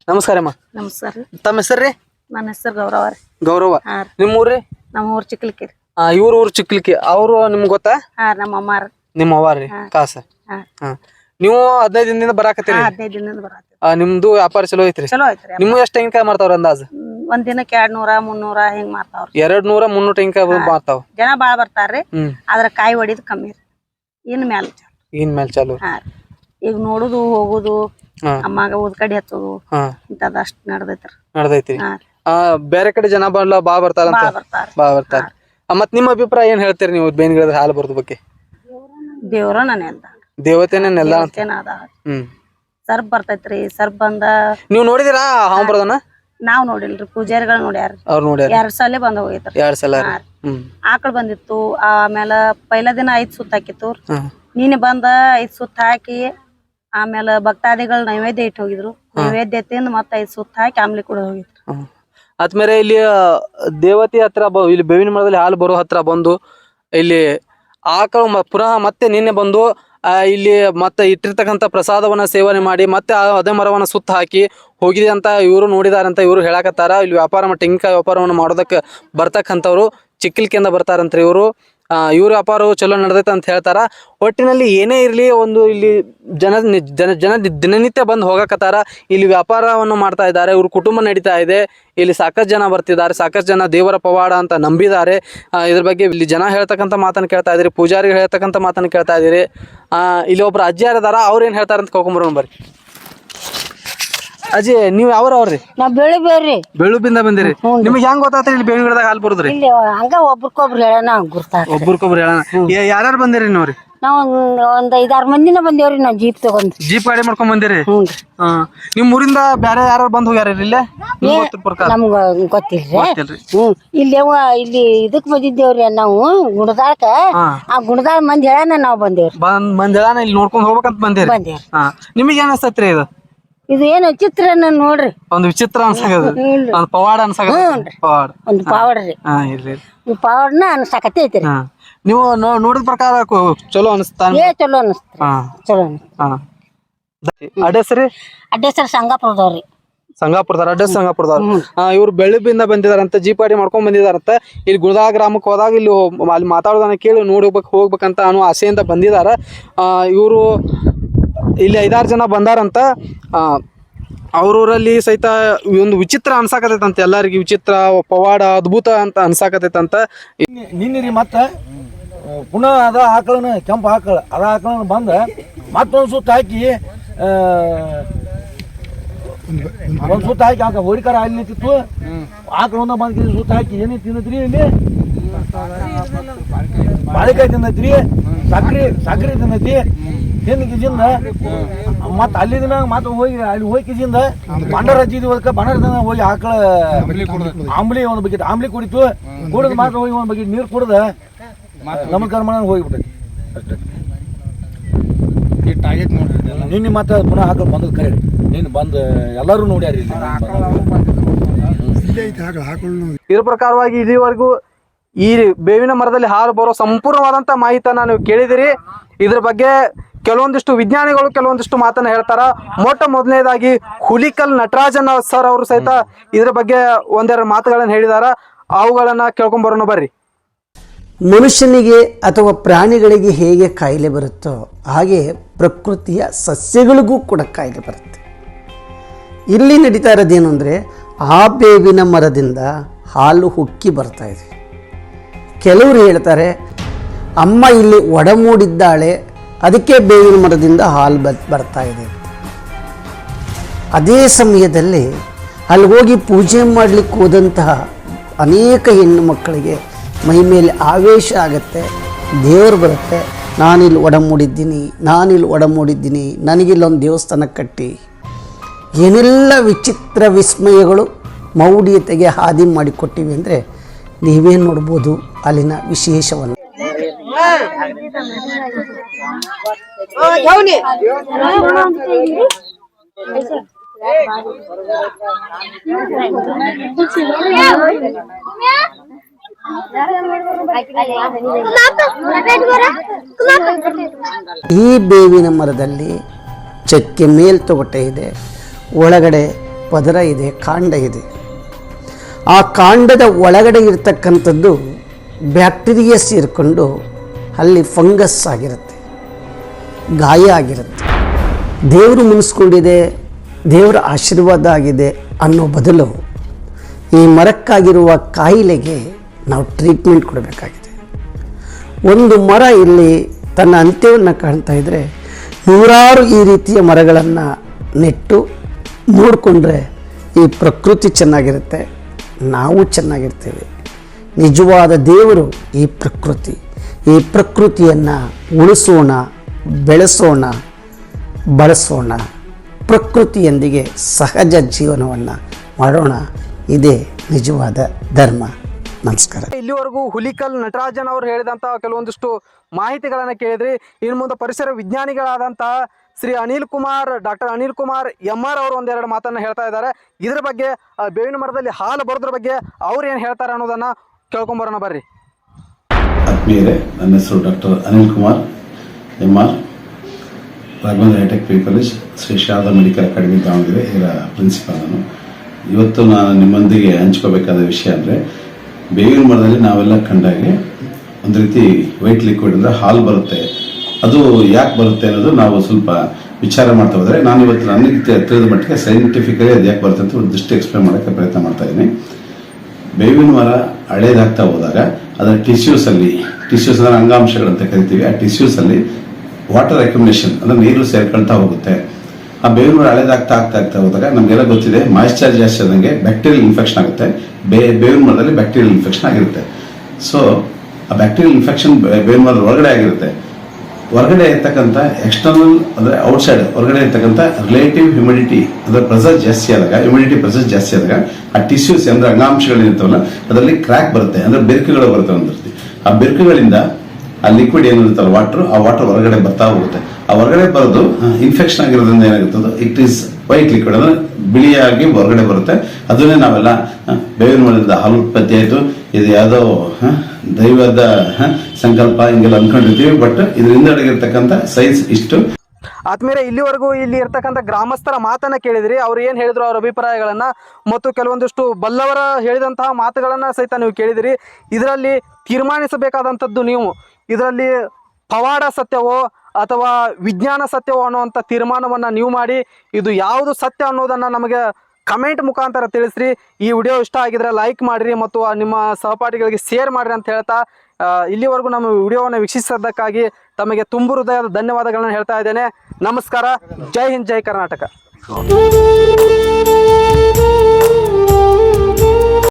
ನಮಸ್ಕಾರ ಅಮ್ಮ. ನಮಸ್ಕಾರ ತಮ್ಮ ಹೆಸರ್ರಿ ನನ್ನ ಹೆಸರು ಗೌರವ ರೀ. ಗೌರವ. ನಿಮ್ಮೂರ್ರಿ ನಿಮ್ಮ ಊರ್ರಿ ನಮ್ಮ ಊರು ಚಿಕ್ಕಲಿಕಿರಿ. ಇವ್ರ ಊರು ಚಿಕ್ಲಿಕ್ಕಿ ಅವ್ರು ನಿಮ್ಗೆ ಗೊತ್ತಾ? ಹಾ ನಮ್ಮ ಅಮ್ಮಾರ. ನಿಮ್ಮ ಅವ್ವಾರ್ರಿ ಕಾಸ ಹಾ. ನೀವು ಹದಿನೈದು ದಿನದಿಂದ ಬರಾಕತ್ತೀರಿ? ಹದಿನೈದು ದಿನದಿಂದ ಆ, ನಿಮ್ದು ವ್ಯಾಪಾರ ಚಲೋ ಐತ್ರಿ? ಚಲೋ ಐತ್ರಿ. ನಿಮ್ಮ ಎಷ್ಟು ತೆಂಗಿನಕಾಯಿ ಮಾರ್ತಾವ್ರ ಅಂದಾಜ್? ಒಂದ್ ದಿನಕ್ಕೆ ಎರಡ್ ನೂರ ಮುನ್ನೂರ ಹಿಂಗ್ ಮಾರ್ತಾವ್ರಿ. ಎರಡ್ ನೂರ ಮುನ್ನೂರ ತೆಂಗಿನಕಾಯಿ ಮಾರ್ತಾವ. ಜನ ಬಾಳ ಬರ್ತಾರ್ರಿ ಹ್ಮ್. ಆದ್ರ ಕಾಯಿ ಹೊಡಿದ್ ಕಮ್ಮಿ ರೀ. ಇನ್ ಮ್ಯಾಲ ಚಾಲು. ಇನ್ ಮೇಲೆ ಚಾಲು. ಹಾ ರೀ. ಈಗ ನೋಡುದು ಹೋಗುದು ಅಮ್ಮಗ ಅಮ್ಮಾಗ ಉದ್ಕಡಿ ಹತ್ತುದು ಹಾ. ಇಂಥದ್ ಅಷ್ಟ್ ನಡ್ದೈತ್ರಿ. ನಡ್ದೈತಿ ಹಾ ಆ ಬೇರೆ ಕಡೆ ಜನ ಬರಲ್ಲ ಬಾ ಬರ್ತಾರಂತ? ಬಾಳ ಬರ್ತಾರ. ಬಾ ಬರ್ತಾರ. ಮತ್ ನಿಮ್ಮ ಅಭಿಪ್ರಾಯ ಏನ್ ಹೇಳ್ತೀರಿ ನೀವು ಬೇನ್ಗಿಡದ ಹಾಲು ಬರೋದ್ ಬಗ್ಗೆ? ದೇವ್ರ ನನೆ ಅಂತ. ದೇವತೆನೇ ನೆಲ್ಲ ಅಂತ ಹ್ಮ್. ಸರ್ಬ್ ಬರ್ತೈತ್ರಿ ಸರ್ಬ್ ಬಂದ ನೀವು ನೋಡಿದಿರಾ ನಾವ್ ನೋಡಿಲ್ರಿ ಪೂಜಾರಿಗಳು ನೋಡ್ಯಾರ. ಅವ್ರು ನೋಡ್ಯಾರ. ಎರಡ್ ಸಲ ಬಂದ ಹೋಗೈತ್ರಿ ಎರಡ್ ಸಲ ರೀ. ಹ್ಮ್. ಆಕಳ ಬಂದಿತ್ತು ಆಮೇಲೆ ಪೈಲ ದಿನ ಐದ್ ಸುತ್ತ ಹಾಕಿತ್ತು ನೀನೆ ಬಂದ ಐದ್ ಸುತ್ತ ಹಾಕಿ ಆಮೇಲೆ ಭಕ್ತಾದಿಗಳು ನೈವೇದ್ಯ ಇಟ್ಟು ಹೋಗಿದ್ರು. ನೈವೇದ್ಯ ತಿಂದ್ ಮತ್ತೆ ಐದ್ ಸುತ್ತ ಹಾಕಿ ಆಮ್ಲಿ ಕೂಡ ಹೋಗಿದ್ರು. ಹ್ಮ್. ಆದ್ಮೇಲೆ ಇಲ್ಲಿ ದೇವತೆ ಹತ್ರ ಬ, ಇಲ್ಲಿ ಬೇವಿನ ಮರದಲ್ಲಿ ಹಾಲು ಬರೋ ಹತ್ರ ಬಂದು, ಇಲ್ಲಿ ಆಕಳು ಪುನಃ ಮತ್ತೆ ನಿನ್ನೆ ಬಂದು ಇಲ್ಲಿ ಮತ್ತೆ ಇಟ್ಟಿರ್ತಕ್ಕಂಥ ಪ್ರಸಾದವನ್ನ ಸೇವನೆ ಮಾಡಿ, ಮತ್ತೆ ಅದೇ ಮರವನ್ನ ಸುತ್ತ ಹಾಕಿ ಹೋಗಿದೆ ಅಂತ ಇವರು ನೋಡಿದಾರಂತ ಇವರು ಹೇಳಕತ್ತಾರ. ಇಲ್ಲಿ ವ್ಯಾಪಾರ ಮ- ತೆಂಗಿನಕಾಯಿ ವ್ಯಾಪಾರವನ್ನು ಮಾಡೋದಕ್ಕೆ ಬರ್ತಕ್ಕಂಥವ್ರು ಚಿಕ್ಕಲ್ಕಿಂದ ಬರ್ತಾರಂತ್ರಿ ಇವರು. ಇವ್ರ ವ್ಯಾಪಾರವು ಚಲೋ ನಡೆದೈತೆ ಅಂತ ಹೇಳ್ತಾರ. ಒಟ್ಟಿನಲ್ಲಿ ಏನೇ ಇರಲಿ ಒಂದು ಇಲ್ಲಿ ಜನ ಜನ ಜನ ದಿನನಿತ್ಯ ಬಂದು ಹೋಗಕತ್ತಾರ. ಇಲ್ಲಿ ವ್ಯಾಪಾರವನ್ನು ಮಾಡ್ತಾ ಇದ್ದಾರೆ, ಇವ್ರ ಕುಟುಂಬ ನಡೀತಾ ಇದೆ. ಇಲ್ಲಿ ಸಾಕಷ್ಟು ಜನ ಬರ್ತಿದ್ದಾರೆ, ಸಾಕಷ್ಟು ಜನ ದೇವರ ಪವಾಡ ಅಂತ ನಂಬಿದ್ದಾರೆ. ಇದ್ರ ಬಗ್ಗೆ ಇಲ್ಲಿ ಜನ ಹೇಳ್ತಕ್ಕಂಥ ಮಾತನ್ನು ಕೇಳ್ತಾ ಇದ್ದೀರಿ ಪೂಜಾರಿ ಹೇಳ್ತಕ್ಕಂಥ ಮಾತನ್ನು ಕೇಳ್ತಾ ಇದ್ದೀರಿ. ಇಲ್ಲಿ ಒಬ್ಬರು ಅಜ್ಜಿ ಯಾರಿದಾರ ಅವ್ರು ಏನು ಹೇಳ್ತಾರೆ ಅಂತ ಕಳ್ಕೊಂಬರೋಣ ಬರ್ರಿ. ಅಜ್ಜಿ ನೀವ್ ಯಾವ ಅವ್ರಿ ನಾವ್ ಬೆಳಿ ಬೇರ್ರಿ. ಬೆಳುಬಿಂದ ಬಂದಿರಿ. ನಿಮ್ಗೆ ಹೆಂಗ್ ಗೊತ್ತಾತ್ರಿ ಇಲ್ಲಿ ಬೇವಿನ ಗಿಡದಾಗ ಹಾಲ್ ಬರುದ್ರಿ? ಇಲ್ಲಿ ಹಂಗ ಒಬ್ರಿಗೊಬ್ರು ಹೇಳೋಣ ಗುರ್ತಾರ ಒಬ್ರಿಗೊಬ್ರು ಹೇಳೋಣ. ಯಾರ್ಯಾರು ಬಂದಿರಿ ನೋಡ್ರಿ ನಾವ್ ಒಂದ್ ಒಂದ್ ಐದಾರು ಮಂದಿನ ಬಂದೇವ್ರಿ ನಾವ್ ಜೀಪ್ ತಗೊಂಡ್ ಜೀಪ್ ಗಾಡಿ ಮಾಡ್ಕೊಂಡ್ ಬಂದಿರಿ? ಹಾ. ನಿಮ್ ಊರಿಂದ ಬೇರೆ ಯಾರು ಬಂದ್ ಹೋಗ್ಯಾರ ಇಲ್ಲೇ ನಿಮ್ಗ್ ಗೊತ್ತಿದ್ ಪ್ರಕಾರ? ನಮ್ಗ ಗೊತ್ತಿಲ್ರಿ. ಗೊತ್ತಿಲ್ರಿ. ಹ್ಮ್. ಇಲ್ಲಿ ಅವ ಇಲ್ಲಿ ಇದಕ್ ಬಂದಿದ್ದೇವ್ರಿ ನಾವು ಗುಣದಾಳಕ ಹಾ. ಆ ಗುಣದಾಳ ಮಂದಿ ಹೇಳನ ನಾವ್ ಬಂದೇವ್ರಿ. ಬಂದ್ ಬಂದ್ ಹೇಳಾನ ಇಲ್ಲಿ ನೋಡ್ಕೊಂಡ್ ಹೋಗ್ಬೇಕಂತ ಬಂದಿರಿ? ಬಂದೇವ್ರಿ. ಹಾ. ನಿಮಗೆ ಏನ್ ಅನ್ಸತ್ರಿ ಇದು? ಇದು ಏನು ವಿಚಿತ್ರ ನೋಡ್ರಿ. ಒಂದು ವಿಚಿತ್ರ ಅನ್ಸಾಗದ ಒಂದು ಪವಾಡ ಅನ್ಸಾಗದ ಪವಾಡ. ಒಂದು ಪಾವಡ್ರಿ ಹಾ ಇರ್ಲಿ ಇರ್ಲಿ. ಈ ಪಾವಡ್ನ ಅನ್ಸಕತೈತ್ರಿ ಹಾ. ನೀವು ನೋ- ನೋಡಿದ ಪ್ರಕಾರ ಕು- ಚಲೋ ಅನಿಸ್ತಾ ಏ ಚಲೋ ಅನಸ್ತ್ರಿ. ಹಾ. ಚಲೋ ಹಾ. ಅಡ್ರೆಸ್ ರೀ? ಅಡ್ಡ ಸರ್ ಸಂಗಾಪುರದವ್ರಿ ಸಂಗಾಪುರದವ್ರ ಅಡ್ರೆಸ್ ಸಂಗಾಪುರದವ್ರ. ಇವ್ರು ಬೆಳ್ಳಿಬಿಂದ ಬಂದಿದಾರಂತ ಜೀಪಾಡಿ ಗಾಡಿ ಮಾಡ್ಕೊಂಡ್ ಬಂದಿದಾರಂತ. ಇಲ್ಲಿ ಗುಳದಾ ಗ್ರಾಮಕ್ಕೆ ಹೋದಾಗ ಇಲ್ಲಿ ಹೋ- ಅಲ್ಲಿ ಮಾತಾಡೋದನ್ನ ಕೇಳಿ ನೋಡ್ಬೇಕು ಹೋಗ್ಬೇಕಂತ ಅನ್ನೋ ಆಸೆಯಿಂದ ಬಂದಿದಾರ. ಇವರು ಇಲ್ಲಿ ಐದಾರು ಜನ ಬಂದಾರಂತ ಅವ್ರೂರಲ್ಲಿ ಸಹಿತ ಒಂದು ವಿಚಿತ್ರ ಅನ್ಸಾಕತೈತಂತ, ಎಲ್ಲರಿಗೆ ವಿಚಿತ್ರ, ಪವಾಡ, ಅದ್ಭುತ ಅಂತ ಅನ್ಸಾಕತೈತಂತ. ನಿನ್ನೆ ರೀ ಮತ್ತೆ ಪುನಃ ಅದ ಆಕಳನ ಕೆಂಪು ಆಕಳ ಅದ ಆಕಳನ ಬಂದ, ಮತ್ತೊಂದು ಸುತ್ತ ಹಾಕಿ ಒಂದ್ ಸುತ್ತ ಹಾಕಿ ಆಕ ಹೋರಿಕಾರ ಅಲ್ಲಿ ನಿಂತಿತ್ತು. ಆಕಳನ್ನ ಬಂದ ಸುತ್ತ ಹಾಕಿ ಏನೇ ತಿನ್ನತ್ರಿ ಇಲ್ಲಿ? ಬಾಳೆಕಾಯಿ ತಿನ್ನತ್ರಿ. ಸಕ್ರಿ ಸಕ್ರಿ ತಿನ್ನತಿ ತಿಂದ ಗಿಜಿಂದ ಮತ್ತ ಅಲ್ಲಿದ ಮ್ಯಾಗ ಮತ್ತೆ ಹೋಗಿ ಅಲ್ಲಿ ಹೋಗಿ ಕಿಸಿಂದ ಬಂಡಾರ ಹಚ್ಚಿದ್ವಿ ಅದಕ್ಕೆ ಬಂಡಾರದಿಂದ ಹೋಗಿ ಆಕಳ ಆಂಬ್ಲಿ ಒಂದು ಬಕೆಟ್ ಆಂಬ್ಲಿ ಕುಡಿತು ಕುಡಿದ್ ಮಾತ್ರ ಹೋಗಿ ಒಂದು ಬಕೆಟ್ ನೀರು ಕುಡ್ದ ನಮ್ಮ ಕರ್ಮಣ ಹೋಗಿಬಿಟ್ಟೈತಿ. ಅಷ್ಟೇ. ನಿನ್ನೆ ಮತ್ತೆ ಪುನಃ ಆಕಳ ಬಂದ್ ಕರೆ. ನೀನು ಬಂದು ಎಲ್ಲರೂ ನೋಡ್ಯಾರಿ ಇದ್ರ ಪ್ರಕಾರವಾಗಿ ಇಲ್ಲಿವರೆಗೂ ಈ ಬೇವಿನ ಮರದಲ್ಲಿ ಹಾಲು ಬರೋ ಸಂಪೂರ್ಣವಾದಂತ ಮಾಹಿತಿಯನ್ನ ನೀವು ಕೇಳಿದಿರಿ. ಇದ್ರ ಬಗ್ಗೆ ಕೆಲವೊಂದಿಷ್ಟು ವಿಜ್ಞಾನಿಗಳು ಕೆಲವೊಂದಿಷ್ಟು ಮಾತನ್ನ ಹೇಳ್ತಾರ. ಮೊಟ್ಟ ಮೊದಲನೇದಾಗಿ ಹುಲಿಕಲ್ ನಟರಾಜನ್ ಸರ್ ಅವರು ಸಹಿತ ಇದ್ರ ಬಗ್ಗೆ ಒಂದೆರಡು ಮಾತುಗಳನ್ನ ಹೇಳಿದಾರ. ಅವುಗಳನ್ನ ಕೇಳ್ಕೊಂಬರೋಣ ಬರ್ರಿ. ಮನುಷ್ಯನಿಗೆ ಅಥವಾ ಪ್ರಾಣಿಗಳಿಗೆ ಹೇಗೆ ಕಾಯಿಲೆ ಬರುತ್ತೋ ಹಾಗೆ ಪ್ರಕೃತಿಯ ಸಸ್ಯಗಳಿಗೂ ಕೂಡ ಕಾಯಿಲೆ ಬರುತ್ತೆ. ಇಲ್ಲಿ ನಡೀತಾ ಇರೋದೇನು ಅಂದರೆ ಆ ಬೇವಿನ ಮರದಿಂದ ಹಾಲು ಹುಕ್ಕಿ ಬರ್ತಾ ಇದೆ. ಕೆಲವರು ಹೇಳ್ತಾರೆ ಅಮ್ಮ ಇಲ್ಲಿ ಒಡಮೂಡಿದ್ದಾಳೆ ಅದಕ್ಕೆ ಬೇವಿನ ಮರದಿಂದ ಹಾಲು ಬರ್ತಾ ಇದೆ. ಅದೇ ಸಮಯದಲ್ಲಿ ಅಲ್ಲಿ ಹೋಗಿ ಪೂಜೆ ಮಾಡಲಿಕ್ಕೆ ಹೋದಂತಹ ಅನೇಕ ಹೆಣ್ಣು ಮಕ್ಕಳಿಗೆ ಮೈ ಮೇಲೆ ಆವೇಶ ಆಗುತ್ತೆ, ದೇವರು ಬರುತ್ತೆ, ನಾನಿಲ್ಲಿ ಒಡಮೂಡಿದ್ದೀನಿ ನಾನಿಲ್ಲಿ ಒಡಮೂಡಿದ್ದೀನಿ, ನನಗಿಲ್ಲೊಂದು ದೇವಸ್ಥಾನ ಕಟ್ಟಿ. ಏನೆಲ್ಲ ವಿಚಿತ್ರ ವಿಸ್ಮಯಗಳು ಮೌಢ್ಯತೆಗೆ ಹಾದಿ ಮಾಡಿಕೊಟ್ಟಿವೆ ಅಂದರೆ ನೀವೇ ನೋಡ್ಬೋದು ಅಲ್ಲಿನ ವಿಶೇಷವನ್ನು ಈ ಬೇವಿನ ಮರದಲ್ಲಿ ಚಕ್ಕೆ ಮೇಲ್ತೊಗಟೆ ಇದೆ, ಒಳಗಡೆ ಪದರ ಇದೆ, ಕಾಂಡ ಇದೆ. ಆ ಕಾಂಡದ ಒಳಗಡೆ ಇರ್ತಕ್ಕಂಥದ್ದು ಬ್ಯಾಕ್ಟೀರಿಯಾ ಸೇರಿಕೊಂಡು ಅಲ್ಲಿ ಫಂಗಸ್ ಆಗಿರುತ್ತೆ, ಗಾಯ ಆಗಿರುತ್ತೆ. ದೇವರು ಮುನಿಸ್ಕೊಂಡಿದೆ, ದೇವರ ಆಶೀರ್ವಾದ ಆಗಿದೆ ಅನ್ನೋ ಬದಲು ಈ ಮರಕ್ಕಾಗಿರುವ ಕಾಯಿಲೆಗೆ ನಾವು ಟ್ರೀಟ್ಮೆಂಟ್ ಕೊಡಬೇಕಾಗಿದೆ. ಒಂದು ಮರ ಇಲ್ಲಿ ತನ್ನ ಅಂತ್ಯವನ್ನು ಕಾಣ್ತಾ ಇದ್ದರೆ ನೂರಾರು ಈ ರೀತಿಯ ಮರಗಳನ್ನು ನೆಟ್ಟು ನೋಡಿಕೊಂಡ್ರೆ ಈ ಪ್ರಕೃತಿ ಚೆನ್ನಾಗಿರುತ್ತೆ, ನಾವು ಚೆನ್ನಾಗಿರ್ತೇವೆ. ನಿಜವಾದ ದೇವರು ಈ ಪ್ರಕೃತಿ. ಈ ಪ್ರಕೃತಿಯನ್ನು ಉಳಿಸೋಣ, ಬೆಳೆಸೋಣ, ಬಳಸೋಣ. ಪ್ರಕೃತಿಯೊಂದಿಗೆ ಸಹಜ ಜೀವನವನ್ನು ಮಾಡೋಣ. ಇದೇ ನಿಜವಾದ ಧರ್ಮ. ನಮಸ್ಕಾರ. ಇಲ್ಲಿವರೆಗೂ ಹುಲಿಕಲ್ ನಟರಾಜನ್ ಅವರು ಹೇಳಿದಂತ ಕೆಲವೊಂದಿಷ್ಟು ಮಾಹಿತಿಗಳನ್ನು ಕೇಳಿದ್ರಿ. ಇನ್ನು ಮುಂದೆ ಪರಿಸರ ವಿಜ್ಞಾನಿಗಳಾದಂತಹ Shri Anil Kumar, doctor Anil Kumar M R ಅವರು ಒಂದೆರಡು ಮಾತನ್ನು ಹೇಳ್ತಾ ಇದ್ದಾರೆ. ಇದ್ರ ಬಗ್ಗೆ ಬೇವಿನ ಮರದಲ್ಲಿ ಹಾಲು ಬರೋದ್ರ ಬಗ್ಗೆ ಅವ್ರು ಏನು ಹೇಳ್ತಾರೆ ಅನ್ನೋದನ್ನು ಕೇಳ್ಕೊಂಬರೋಣ ಬರ್ರಿ. ಆತ್ಮೀಯರೇ, ನನ್ನ ಹೆಸರು doctor Anil Kumar M R, Raghavendra hitech P college, Shri Sharada medical academy Davanagere, ಇದರ ಪ್ರಿನ್ಸಿಪಾಲ್ ನಾನು. ಇವತ್ತು ನಾನು ನಿಮ್ಮೊಂದಿಗೆ ಹಂಚ್ಕೋಬೇಕಾದ ವಿಷಯ ಅಂದರೆ, ಬೇವಿನ ಮರದಲ್ಲಿ ನಾವೆಲ್ಲ ಕಂಡಾಗೆ ಒಂದು ರೀತಿ ವೈಟ್ ಲಿಕ್ವಿಡ್ ಅಂದರೆ ಹಾಲು ಬರುತ್ತೆ. ಅದು ಯಾಕೆ ಬರುತ್ತೆ ಅನ್ನೋದು ನಾವು ಸ್ವಲ್ಪ ವಿಚಾರ ಮಾಡ್ತಾ ಹೋದರೆ, ನಾನು ಇವತ್ತು ನನಗೆ ತಿಳಿದ ಮಟ್ಟಿಗೆ ಸೈಂಟಿಫಿಕಲಿ ಅದು ಯಾಕೆ ಬರುತ್ತೆ ಅಂತ ಒಂದು ದೃಷ್ಟಿ ಎಕ್ಸ್ಪ್ಲೇನ್ ಮಾಡೋಕ್ಕೆ ಪ್ರಯತ್ನ ಮಾಡ್ತಾ ಇದ್ದೀನಿ. ಬೇವಿನ ಮರ ಹಳೇದಾಗ್ತಾ ಹೋದಾಗ, ಅದರ ಟಿಶ್ಯೂಸ್ ಅಲ್ಲಿ ಟಿಶ್ಯೂಸ್ ಅಂದ್ರೆ ಅಂಗಾಂಶಗಳಂತ ಕರಿತೀವಿ. ಆ ಟಿಶ್ಯೂಸ್ ಅಲ್ಲಿ ವಾಟರ್ ಅಕ್ಯುಮಿನೇಷನ್ ಅಂದ್ರೆ ನೀರು ಸೇರ್ಕೊಳ್ತಾ ಹೋಗುತ್ತೆ. ಆ ಬೇವಿನ ಹಳೇದಾಗ್ತಾ ಆಗ್ತಾ ಆಗ್ತಾ ಹೋದಾಗ ನಮಗೆಲ್ಲ ಗೊತ್ತಿದೆ ಮಾಯಿಶ್ಚರ್ ಜಾಸ್ತಿ ಆದಂಗೆ ಬ್ಯಾಕ್ಟೀರಿಯಲ್ ಇನ್ಫೆಕ್ಷನ್ ಆಗುತ್ತೆ. ಬೇ ಬೇವಿನ ಮರದಲ್ಲಿ ಬ್ಯಾಕ್ಟೀರಿಯಲ್ ಇನ್ಫೆಕ್ಷನ್ ಆಗಿರುತ್ತೆ. ಸೊ ಆ ಬ್ಯಾಕ್ಟೀರಿಯಲ್ ಇನ್ಫೆಕ್ಷನ್ ಬೇವಿನ ಮರದ ಒಳಗಡೆ ಆಗಿರುತ್ತೆ. ಹೊರಗಡೆ ಇರ್ತಕ್ಕಂಥ ಎಕ್ಸ್ಟರ್ನಲ್ ಅಂದ್ರೆ ಔಟ್ಸೈಡ್ ಹೊರಗಡೆ ಇರ್ತಕ್ಕಂಥ ರಿಲೇಟಿವ್ ಹ್ಯುಮಿಡಿಟಿ ಅದರ ಪ್ರೆಸರ್ ಜಾಸ್ತಿ ಆದಾಗ ಹ್ಯುಮಿಡಿಟಿ ಪ್ರೆಸರ್ ಜಾಸ್ತಿ ಆದಾಗ ಆ ಟಿಶ್ಯೂಸ್ ಅಂದರೆ ಅಂಗಾಂಶಗಳು ಇರ್ತವಲ್ಲ ಅದರಲ್ಲಿ ಕ್ರ್ಯಾಕ್ ಬರುತ್ತೆ. ಅಂದ್ರೆ ಬಿರುಕುಗಳು ಬರುತ್ತೆ ರೀತಿ ಆ ಬೆರ್ಕುಗಳಿಂದ ಆ ಲಿಕ್ವಿಡ್ ಏನಿರುತ್ತಲ್ಲ ವಾಟರ್ ಆ ವಾಟರ್ ಹೊರಗಡೆ ಬರ್ತಾ ಹೋಗುತ್ತೆ. ಆ ಹೊರಗಡೆ ಬರೋದು ಇನ್ಫೆಕ್ಷನ್ ಆಗಿರೋದ್ರಿಂದ ಏನಾಗುತ್ತದೆ ಇಟ್ ಈಸ್ ವೈಟ್ ಲಿಕ್ವಿಡ್ ಅಂದ್ರೆ ಬಿಳಿಯಾಗಿ ಹೊರಗಡೆ ಬರುತ್ತೆ. ಅದನ್ನೇ ನಾವೆಲ್ಲ ಬೇವಿನ ಮರದಿಂದ ಹಾಲು ಉತ್ಪತ್ತಿ ಆಯಿತು. ಇದು ಯಾವುದೋ ದೈವದ ಸಂಕಲ್ಪ ಹಿಂಗೆಲ್ಲ ಅನ್ಕೊಂಡಿರ್ತೀವಿ ಬಟ್ ಇದರಿಂದ ಅಡಗಿರ್ತಕ್ಕಂಥ ಸೈನ್ಸ್ ಇಷ್ಟು. ಆದ್ಮೇಲೆ ಇಲ್ಲಿವರೆಗೂ ಇಲ್ಲಿ ಇರ್ತಕ್ಕಂಥ ಗ್ರಾಮಸ್ಥರ ಮಾತನ್ನ ಕೇಳಿದ್ರಿ. ಅವ್ರು ಏನ್ ಹೇಳಿದ್ರು ಅವ್ರ ಅಭಿಪ್ರಾಯಗಳನ್ನ ಮತ್ತು ಕೆಲವೊಂದಿಷ್ಟು ಬಲ್ಲವರ ಹೇಳಿದಂತಹ ಮಾತುಗಳನ್ನ ಸಹಿತ ನೀವು ಕೇಳಿದಿರಿ. ಇದರಲ್ಲಿ ತೀರ್ಮಾನಿಸಬೇಕಾದಂಥದ್ದು ನೀವು. ಇದರಲ್ಲಿ ಪವಾಡ ಸತ್ಯವೋ ಅಥವಾ ವಿಜ್ಞಾನ ಸತ್ಯವೋ ಅನ್ನುವಂಥ ತೀರ್ಮಾನವನ್ನು ನೀವು ಮಾಡಿ, ಇದು ಯಾವುದು ಸತ್ಯ ಅನ್ನೋದನ್ನು ನಮಗೆ ಕಮೆಂಟ್ ಮುಖಾಂತರ ತಿಳಿಸ್ರಿ. ಈ ವಿಡಿಯೋ ಇಷ್ಟ ಆಗಿದ್ರೆ ಲೈಕ್ ಮಾಡಿರಿ ಮತ್ತು ನಿಮ್ಮ ಸಹಪಾಠಿಗಳಿಗೆ ಶೇರ್ ಮಾಡಿರಿ ಅಂತ ಹೇಳ್ತಾ ಇಲ್ಲಿವರೆಗೂ ನಮ್ಮ ವಿಡಿಯೋವನ್ನು ವೀಕ್ಷಿಸಿದ್ದಕ್ಕಾಗಿ ತಮಗೆ ತುಂಬು ಹೃದಯದ ಧನ್ಯವಾದಗಳನ್ನು ಹೇಳ್ತಾ ಇದ್ದೇನೆ. ನಮಸ್ಕಾರ. ಜೈ ಹಿಂದ್, ಜೈ ಕರ್ನಾಟಕ.